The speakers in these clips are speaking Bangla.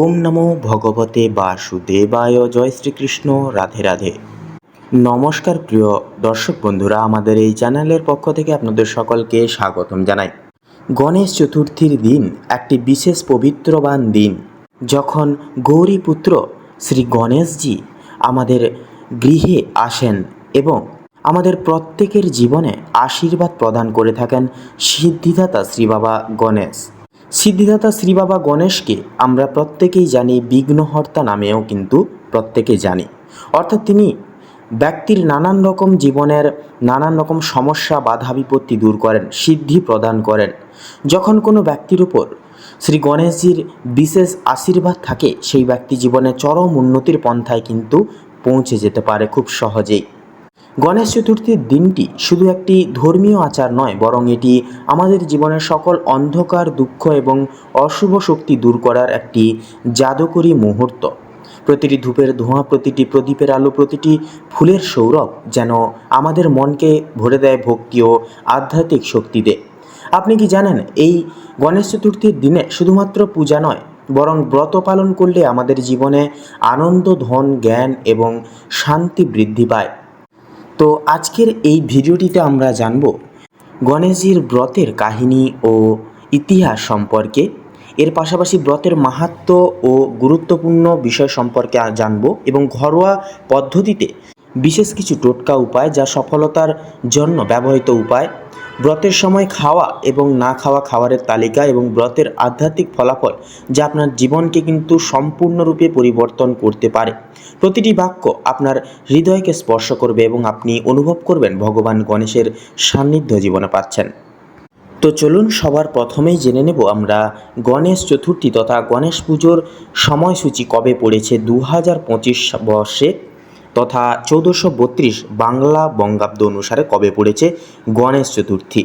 ওম নমো ভগবতে বাসুদেবায়। জয় শ্রীকৃষ্ণ। রাধে রাধে। নমস্কার প্রিয় দর্শক বন্ধুরা, আমাদের এই চ্যানেলের পক্ষ থেকে আপনাদের সকলকে স্বাগতম জানাই। গণেশ চতুর্থীর দিন, একটি বিশেষ পবিত্রবান দিন, যখন গৌরীপুত্র শ্রী গণেশজি আমাদের গৃহে আসেন এবং আমাদের প্রত্যেকের জীবনে আশীর্বাদ প্রদান করে থাকেন সিদ্ধিদাতা শ্রী বাবা গণেশ। সিদ্ধিদাতা শ্রী বাবা গণেশকে আমরা প্রত্যেকেই জানি বিঘ্নহর্তা নামেও কিন্তু প্রত্যেকে জানি। অর্থাৎ তিনি ব্যক্তির নানান রকম জীবনের নানান রকম সমস্যা, বাধা, বিপত্তি দূর করেন, সিদ্ধি প্রদান করেন। যখন কোনো ব্যক্তির উপর শ্রী গণেশজির বিশেষ আশীর্বাদ থাকে, সেই ব্যক্তি জীবনে চরম উন্নতির পন্থায় কিন্তু পৌঁছে যেতে পারে খুব সহজেই। গণেশ চতুর্থীর দিনটি শুধু একটি ধর্মীয় আচার নয়, বরং এটি আমাদের জীবনের সকল অন্ধকার, দুঃখ এবং অশুভ শক্তি দূর করার একটি জাদুকরী মুহূর্ত। প্রতিটি ধূপের ধোঁয়া, প্রতিটি প্রদীপের আলো, প্রতিটি ফুলের সৌরভ যেন আমাদের মনকে ভরে দেয় ভক্তি ও আধ্যাত্মিক শক্তিতে আপনি কি জানেন, এই গণেশ চতুর্থীর দিনে শুধুমাত্র পূজা নয়, বরং ব্রত পালন করলে আমাদের জীবনে আনন্দ, ধন, জ্ঞান এবং শান্তি বৃদ্ধি পায়। তো আজকের এই ভিডিওটিতে আমরা জানব গণেশজির ব্রতের কাহিনী ও ইতিহাস সম্পর্কে। এর পাশাপাশি ব্রতের মাহাত্ম ও গুরুত্বপূর্ণ বিষয় সম্পর্কে জানব এবং ঘরোয়া পদ্ধতিতে বিশেষ কিছু টোটকা উপায় যা সফলতার জন্য ব্যবহৃত উপায়। ব্রতের সময় খাওয়া এবং না খাওয়া খাবারের তালিকা এবং ব্রতের আধ্যাত্মিক ফলাফল যা আপনার জীবনকে কিন্তু সম্পূর্ণরূপে পরিবর্তন করতে পারে। প্রতিটি বাক্য আপনার হৃদয়কে স্পর্শ করবে এবং আপনি অনুভব করবেন ভগবান গণেশের সান্নিধ্য জীবনে পাচ্ছেন। তো চলুন সবার প্রথমেই জেনে নেব আমরা গণেশ চতুর্থী তথা গণেশ পুজোর সময়সূচি কবে পড়েছে? দু হাজার পঁচিশ বর্ষে তথা চৌদ্দশো বত্রিশ বাংলা বঙ্গাব্দ অনুসারে কবে পড়েছে গণেশ চতুর্থী?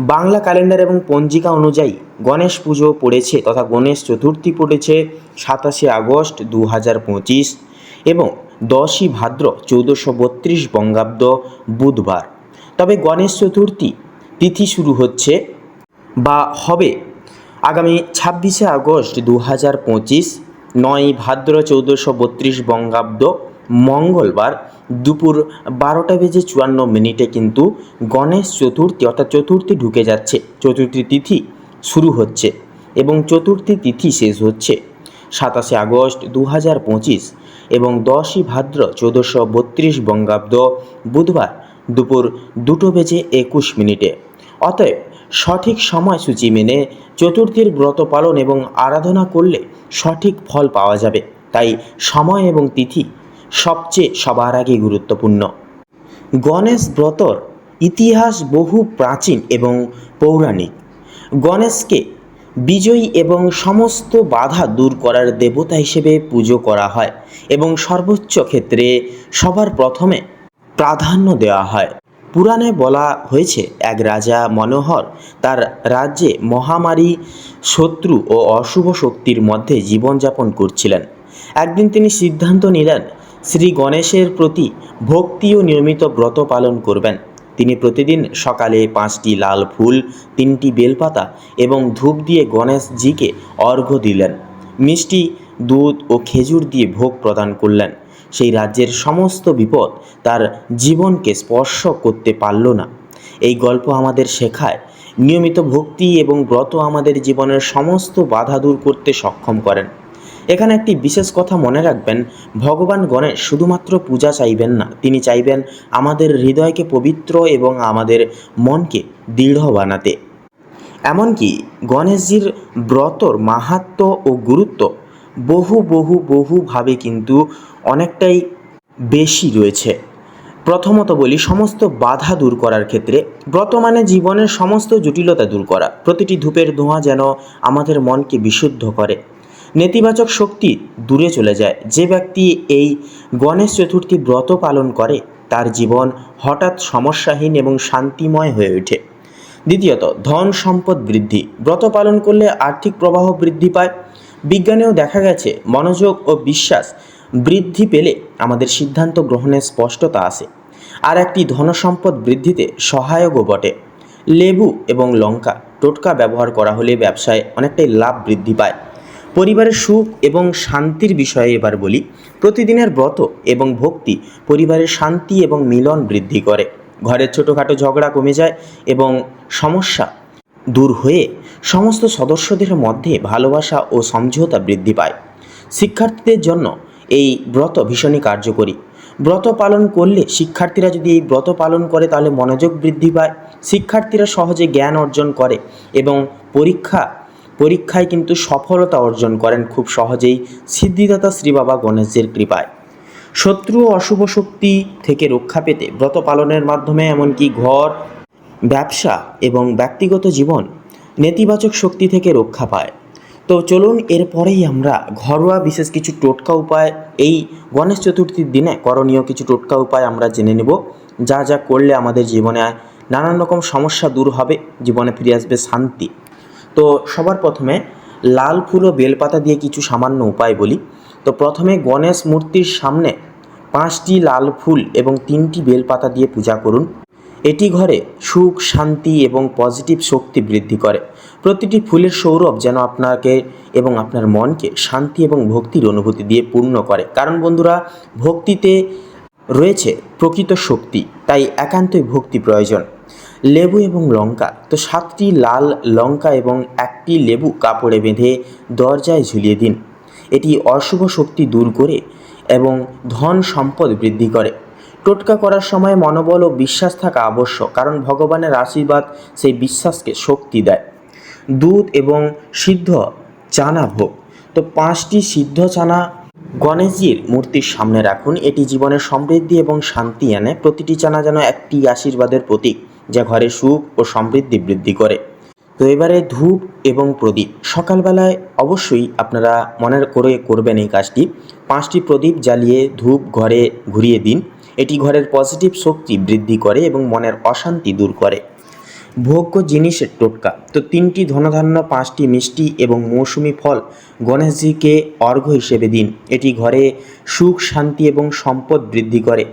বাংলা ক্যালেন্ডার এবং পঞ্জিকা অনুযায়ী গণেশ পুজো পড়েছে তথা গণেশ চতুর্থী পড়েছে সাতাশে আগস্ট দু হাজার পঁচিশ এবং দশই ভাদ্র চৌদ্দশো বত্রিশ বঙ্গাব্দ বুধবার। তবে গণেশ চতুর্থী তিথি শুরু হচ্ছে বা হবে আগামী ছাব্বিশে আগস্ট দু হাজার পঁচিশ, নয় ভাদ্র চৌদ্দশো বত্রিশ বঙ্গাব্দ মঙ্গলবার দুপুর বারোটা বেজে চুয়ান্ন মিনিটে কিন্তু গণেশ চতুর্থী অর্থাৎ চতুর্থী ঢুকে যাচ্ছে। চতুর্থী তিথি শুরু হচ্ছে এবং চতুর্থী তিথি শেষ হচ্ছে সাতাশে আগস্ট দু হাজার পঁচিশ এবং দশই ভাদ্র চৌদ্দশো বত্রিশ বঙ্গাব্দ বুধবার দুপুর দুটো বেজে একুশ মিনিটে। অতএব সঠিক সময়সূচি মেনে চতুর্থীর ব্রত পালন এবং আরাধনা করলে সঠিক ফল পাওয়া যাবে। তাই সময় এবং তিথি সবচেয়ে সবার আগে গুরুত্বপূর্ণ। গণেশ ব্রতর ইতিহাস বহু প্রাচীন এবং পৌরাণিক। গণেশকে বিজয়ী এবং সমস্ত বাধা দূর করার দেবতা হিসেবে পুজো করা হয় এবং সর্বোচ্চ ক্ষেত্রে সবার প্রথমে প্রাধান্য দেওয়া হয়। পুরাণে বলা হয়েছে, এক রাজা মনোহর তার রাজ্যে মহামারী, শত্রু ও অশুভ শক্তির মধ্যে জীবনযাপন করছিলেন। একদিন তিনি সিদ্ধান্ত নিলেন শ্রী গণেশের প্রতি ভক্তি ও নিয়মিত ব্রত পালন করবেন। তিনি প্রতিদিন সকালে পাঁচটি লাল ফুল, তিনটি বেলপাতা এবং ধূপ দিয়ে গণেশজিকে অর্ঘ্য দিলেন। মিষ্টি, দুধ ও খেজুর দিয়ে ভোগ প্রদান করলেন। সেই রাজ্যের সমস্ত বিপদ তার জীবনকে স্পর্শ করতে পারল না। এই গল্প আমাদের শেখায়, নিয়মিত ভক্তি এবং ব্রত আমাদের জীবনের সমস্ত বাধা দূর করতে সক্ষম করেন। এখানে একটি বিশেষ কথা মনে রাখবেন, ভগবান গণেশ শুধুমাত্র পূজা চাইবেন না, তিনি চাইবেন আমাদের হৃদয়কে পবিত্র এবং আমাদের মনকে দৃঢ় বানাতে। এমনকি গণেশজির ব্রতর মাহাত্ম ও গুরুত্ব বহু বহু বহুভাবে কিন্তু অনেকটাই বেশি রয়েছে। প্রথমত বলি, সমস্ত বাধা দূর করার ক্ষেত্রে, ব্রত মানে জীবনের সমস্ত জটিলতা দূর করা। প্রতিটি ধূপের ধোঁয়া যেন আমাদের মনকে বিশুদ্ধ করে। নেতিবাচক শক্তি দূরে চলে যায়। যে ব্যক্তি এই গণেশ চতুর্থী ব্রত পালন করে, তার জীবন হঠাৎ সমস্যাহীন এবং শান্তিময় হয়ে ওঠে। দ্বিতীয়ত, ধন সম্পদ বৃদ্ধি। ব্রত পালন করলে আর্থিক প্রবাহ বৃদ্ধি পায়। বিজ্ঞানেও দেখা গেছে, মনোযোগ ও বিশ্বাস বৃদ্ধি পেলে আমাদের সিদ্ধান্ত গ্রহণের স্পষ্টতা আসে। আর একটি ধনসম্পদ বৃদ্ধিতে সহায়কও বটে। লেবু এবং লঙ্কা, টোটকা ব্যবহার করা হলে ব্যবসায় অনেকটাই লাভ বৃদ্ধি পায়। পরিবারের সুখ এবং শান্তির বিষয়ে এবার বলি। প্রতিদিনের ব্রত এবং ভক্তি পরিবারের শান্তি এবং মিলন বৃদ্ধি করে। ঘরের ছোটোখাটো ঝগড়া কমে যায় এবং সমস্যা দূর হয়ে সমস্ত সদস্যদের মধ্যে ভালোবাসা ও সমঝোতা বৃদ্ধি পায়। শিক্ষার্থীদের জন্য এই ব্রত ভীষণই কার্যকরী। ব্রত পালন করলে শিক্ষার্থীরা যদি এই ব্রত পালন করে তাহলে মনোযোগ বৃদ্ধি পায়। শিক্ষার্থীরা সহজে জ্ঞান অর্জন করে এবং পরীক্ষা পরীক্ষায় কিন্তু সফলতা অর্জন করেন খুব সহজেই সিদ্ধিদাতা শ্রী বাবা গণেশের কৃপায়। শত্রু ও অশুভ শক্তি থেকে রক্ষা পেতে ব্রত পালনের মাধ্যমে এমনকি ঘর, ব্যবসা এবং ব্যক্তিগত জীবন নেতিবাচক শক্তি থেকে রক্ষা পায়। তো চলুন এরপরেই আমরা ঘরোয়া বিশেষ কিছু টোটকা উপায়, এই গণেশ চতুর্থীর দিনে করণীয় কিছু টোটকা উপায় আমরা জেনে নেব। যা যা করলে আমাদের জীবনে নানান রকম সমস্যা দূর হবে, জীবনে ফিরে আসবে শান্তি। তো সবার প্রথমে লাল ফুল ও বেলপাতা দিয়ে কিছু সামান্য উপায় বলি। তো প্রথমে গণেশ মূর্তির সামনে পাঁচটি লাল ফুল এবং তিনটি বেলপাতা দিয়ে পূজা করুন। এটি ঘরে সুখ, শান্তি এবং পজিটিভ শক্তি বৃদ্ধি করে। প্রতিটি ফুলের সৌরভ যেন আপনাকে এবং আপনার মনকে শান্তি এবং ভক্তির অনুভূতি দিয়ে পূর্ণ করে। কারণ বন্ধুরা, ভক্তিতে রয়েছে প্রকৃত শক্তি, তাই একান্তই ভক্তি প্রয়োজন। লেবু এবং লঙ্কা। তো সাতটি লাল লঙ্কা এবং একটি লেবু কাপড়ে বেঁধে দরজায় ঝুলিয়ে দিন। এটি অশুভ শক্তি দূর করে এবং ধন সম্পদ বৃদ্ধি করে। টোটকা করার সময় মনোবল ও বিশ্বাস থাকা আবশ্যক, কারণ ভগবানের আশীর্বাদ সেই বিশ্বাসকে শক্তি দেয়। দুধ এবং সিদ্ধ চানা ভোগ। তো পাঁচটি সিদ্ধ চানা গণেশজির মূর্তির সামনে রাখুন। এটি জীবনের সমৃদ্ধি এবং শান্তি আনে প্রতিটি চানা যেন একটি আশীর্বাদের প্রতীক। যা ঘরে সুখ ও সমৃদ্ধি বৃদ্ধি করে। তো এবারে ধূপ এবং প্রদীপ। সকালবেলায় অবশ্যই আপনারা মনে করে করবেন এই কাজটি। পাঁচটি প্রদীপ জ্বালিয়ে ধূপ ঘরে ঘুরিয়ে দিন। এটি ঘরের পজিটিভ শক্তি বৃদ্ধি করে এবং মনের অশান্তি দূর করে। ভোগ্য জিনিসের টোটকা। তো তিনটি ধনধান্য, পাঁচটি মিষ্টি এবং মৌসুমি ফল গণেশজিকে অর্ঘ্য হিসেবে দিন। এটি ঘরে সুখ, শান্তি এবং সম্পদ বৃদ্ধি করে।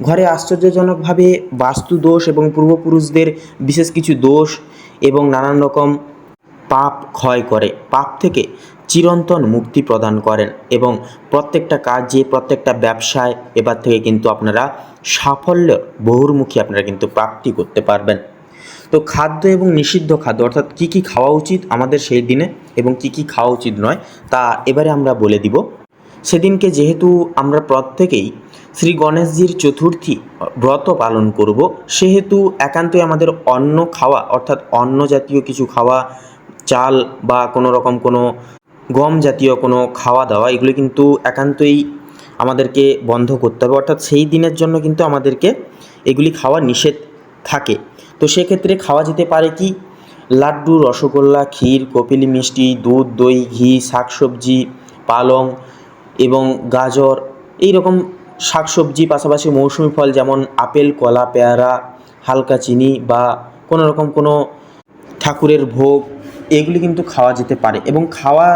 ঘরে আশ্চর্যজনকভাবে বাস্তু দোষ এবং পূর্বপুরুষদের বিশেষ কিছু দোষ এবং নানান রকম পাপ ক্ষয় করে। পাপ থেকে চিরন্তন মুক্তি প্রদান করেন এবং প্রত্যেকটা কাজে, প্রত্যেকটা ব্যবসায় এবার থেকে কিন্তু আপনারা সাফল্য বহুর্মুখী আপনারা কিন্তু প্রাপ্তি করতে পারবেন। তো খাদ্য এবং নিষিদ্ধ খাদ্য অর্থাৎ কী কী খাওয়া উচিত আমাদের সেই দিনে এবং কী কী খাওয়া উচিত নয় তা এবারে আমরা বলে দিব। সেদিনকে যেহেতু আমরা প্রত্যেকেই শ্রী গণেশজির চতুর্থী ব্রত পালন করব। সেহেতু একান্তই আমাদের অন্ন খাওয়া, অর্থাৎ অন্ন জাতীয় কিছু খাওয়া, চাল বা কোনো রকম কোনো গম জাতীয় কোনো খাওয়া দাওয়া, এগুলো কিন্তু একান্তই আমাদেরকে বন্ধ করতে হবে। অর্থাৎ সেই দিনের জন্য কিন্তু আমাদেরকে এগুলি খাওয়া নিষেধ থাকে। তো সেক্ষেত্রে খাওয়া যেতে পারে কি? লাড্ডু, রসগোল্লা, ক্ষীর, কপিলি মিষ্টি, দুধ, দই, ঘি, শাকসবজি, পালং এবং গাজর এই রকম শাকসবজি, পাশাপাশি মৌসুমি ফল যেমন আপেল, কলা, পেয়ারা, হালকা চিনি বা কোনো রকম কোনো ঠাকুরের ভোগ, এগুলি কিন্তু খাওয়া যেতে পারে এবং খাওয়া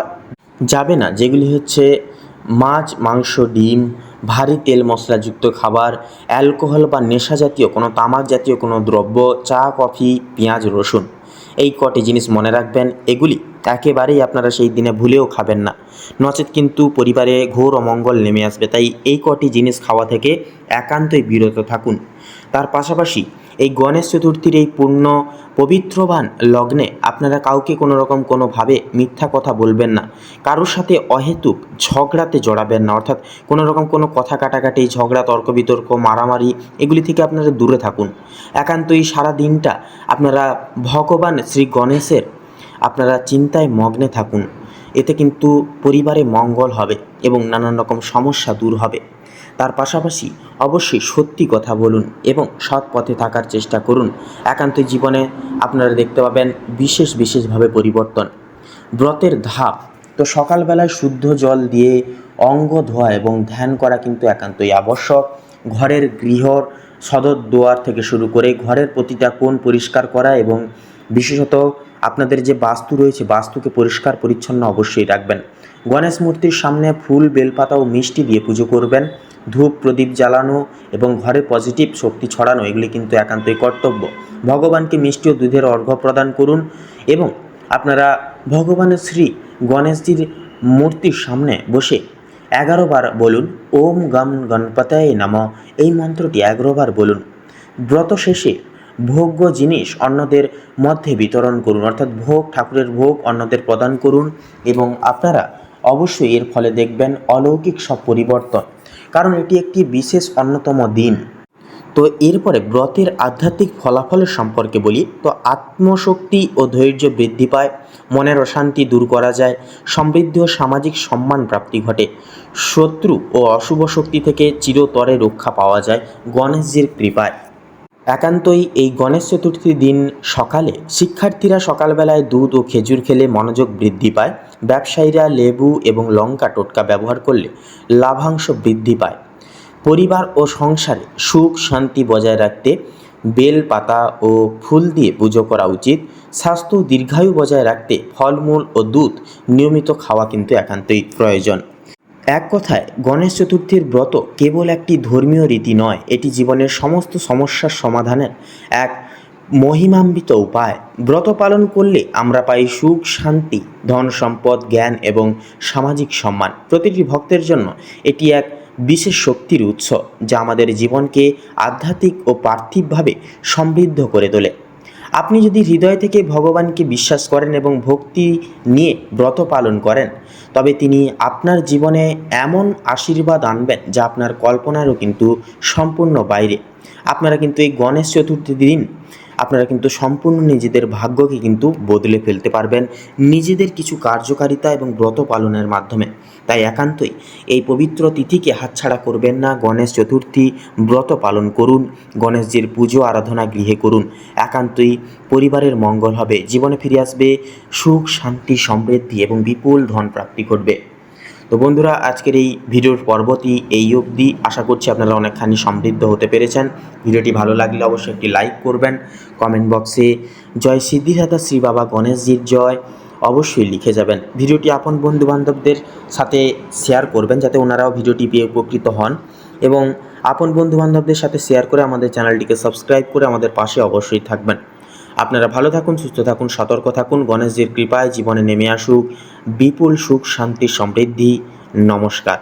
যাবে না। যেগুলি হচ্ছে মাছ, মাংস, ডিম, ভারী তেল মশলাযুক্ত খাবার, অ্যালকোহল বা নেশা জাতীয় কোনো তামাক জাতীয় কোনো দ্রব্য, চা, কফি, পেঁয়াজ, রসুন। এই কটি জিনিস মনে রাখবেন, এগুলি একেবারেই আপনারা সেই দিনে ভুলেও খাবেন না। নচেত কিন্তু পরিবারে ঘোর অমঙ্গল নেমে আসবে, তাই এই কটি জিনিস খাওয়া থেকে একান্তই বিরত থাকুন। তার পাশাপাশি এই গণেশ চতুর্থীর এই পূর্ণ পবিত্রবান লগ্নে আপনারা কাউকে কোনো রকম কোনোভাবে মিথ্যা কথা বলবেন না। কারোর সাথে অহেতুক ঝগড়াতে জড়াবেন না। অর্থাৎ কোনো রকম কোনো কথা কাটাকাটি, ঝগড়া, তর্ক, বিতর্ক, মারামারি এগুলি থেকে আপনারা দূরে থাকুন। একান্তই সারা দিনটা আপনারা ভগবান শ্রী গণেশের আপনারা চিন্তায় মগ্নে থাকুন। এতে কিন্তু পরিবারে মঙ্গল হবে এবং নানান রকম সমস্যা দূর হবে। তার পাশাপাশি অবশ্যই সত্যি কথা বলুন এবং সৎ পথে থাকার চেষ্টা করুন। একান্ত জীবনে আপনারা দেখতে পাবেন বিশেষ বিশেষভাবে পরিবর্তন। ব্রতের ধাপ। তো সকালবেলায় শুদ্ধ জল দিয়ে অঙ্গ ধোয়া এবং ধ্যান করা কিন্তু একান্তই আবশ্যক। ঘরের গৃহর সদর দুয়ার থেকে শুরু করে ঘরের প্রতিটা কোণ পরিষ্কার করা এবং বিশেষত আপনাদের যে বাস্তু রয়েছে, বাস্তুকে পরিষ্কার পরিচ্ছন্ন অবশ্যই রাখবেন। গণেশ মূর্তির সামনে ফুল, বেলপাতা ও মিষ্টি দিয়ে পুজো করবেন। ধূপ, প্রদীপ জ্বালানো এবং ঘরে পজিটিভ শক্তি ছড়ানো, এগুলি কিন্তু একান্তই কর্তব্য। ভগবানকে মিষ্টি ও দুধের অর্ঘ্য প্রদান করুন এবং আপনারা ভগবানের শ্রী গণেশজির মূর্তির সামনে বসে এগারো বার বলুন, ওম গম গণপতায় নাম এই মন্ত্রটি এগারো বার বলুন। ব্রত শেষে ভোগ্য জিনিস অন্যদের মধ্যে বিতরণ করুন, অর্থাৎ ভোগ, ঠাকুরের ভোগ অন্যদের প্রদান করুন এবং আপনারা অবশ্যই এর ফলে দেখবেন অলৌকিক সব পরিবর্তন, কারণ এটি একটি বিশেষ অন্যতম দিন। তো এরপরে ব্রতের আধ্যাত্মিক ফলাফলের সম্পর্কে বলি, তো আত্মশক্তি ও ধৈর্য বৃদ্ধি পায়, মনের অশান্তি দূর করা যায়, সমৃদ্ধি ও সামাজিক সম্মান প্রাপ্তি ঘটে, শত্রু ও অশুভ শক্তি থেকে চিরতরে রক্ষা পাওয়া যায় গণেশজির কৃপায়। একান্তই এই গণেশ চতুর্থীর দিন সকালে শিক্ষার্থীরা সকালবেলায় দুধ ও খেজুর খেলে মনোযোগ বৃদ্ধি পায়। ব্যবসায়ীরা লেবু এবং লঙ্কা টোটকা ব্যবহার করলে লাভাংশ বৃদ্ধি পায়। পরিবার ও সংসারে সুখ শান্তি বজায় রাখতে বেল পাতা ও ফুল দিয়ে পুজো করা উচিত। স্বাস্থ্য দীর্ঘায়ু বজায় রাখতে ফলমূল ও দুধ নিয়মিত খাওয়া কিন্তু একান্তই প্রয়োজন। এক কথায়, গণেশ চতুর্থীর ব্রত কেবল একটি ধর্মীয় রীতি নয়, এটি জীবনের সমস্ত সমস্যার সমাধানের এক মহিমান্বিত উপায়। ব্রত পালন করলে আমরা পাই সুখ, শান্তি, ধন সম্পদ, জ্ঞান এবং সামাজিক সম্মান। প্রতিটি ভক্তের জন্য এটি এক বিশেষ শক্তির উৎস, যা আমাদের জীবনকে আধ্যাত্মিক ও পার্থিবভাবে সমৃদ্ধ করে তোলে। আপনি যদি হৃদয় থেকে ভগবানকে বিশ্বাস করেন এবং ভক্তি নিয়ে ব্রত পালন করেন, তবে তিনি আপনার জীবনে এমন আশীর্বাদ আনবেন যা আপনার কল্পনারও কিন্তু সম্পূর্ণ বাইরে। আপনারা কিন্তু এই গণেশ চতুর্থী দিন আপনারা কিন্তু সম্পূর্ণ নিজেদের ভাগ্যকে কিন্তু বদলে ফেলতে পারবেন নিজেদের কিছু কার্যকারিতা এবং ব্রত পালনের মাধ্যমে। তাই একান্তই এই পবিত্র তিথিকে হাতছাড়া করবেন না, গণেশ চতুর্থী ব্রত পালন করুন, গণেশজির পুজো, আরাধনা গৃহে করুন। একান্তই পরিবারের মঙ্গল হবে, জীবনে ফিরে আসবে, সুখ, শান্তি, সমৃদ্ধি এবং বিপুল ধন প্রাপ্তি ঘটবে। তো বন্ধুরা, আজকের এই ভিডিওর পর্বটি এই অবধি আশা করছি আপনারা অনেকখানি সমৃদ্ধ হতে পেরেছেন। ভিডিওটি ভালো লাগলে অবশ্যই একটি লাইক করবেন। কমেন্ট বক্সে জয় সিদ্ধিদাতা, শ্রী বাবা গণেশজির জয় অবশ্যই লিখে যাবেন। ভিডিওটি আপন বন্ধু বান্ধবদের সাথে শেয়ার করবেন যাতে ওনারাও ভিডিওটি পেয়ে উপকৃত হন এবং আপন বন্ধু বান্ধবদের সাথে শেয়ার করে আমাদের চ্যানেলটিকে সাবস্ক্রাইব করে আমাদের পাশে অবশ্যই থাকবেন। আপনারা ভালো থাকুন, সুস্থ থাকুন, সতর্ক থাকুন। গণেশজির কৃপায় জীবনে নেমে আসুক। বিপুল সুখ, শান্তি, সমৃদ্ধি। নমস্কার।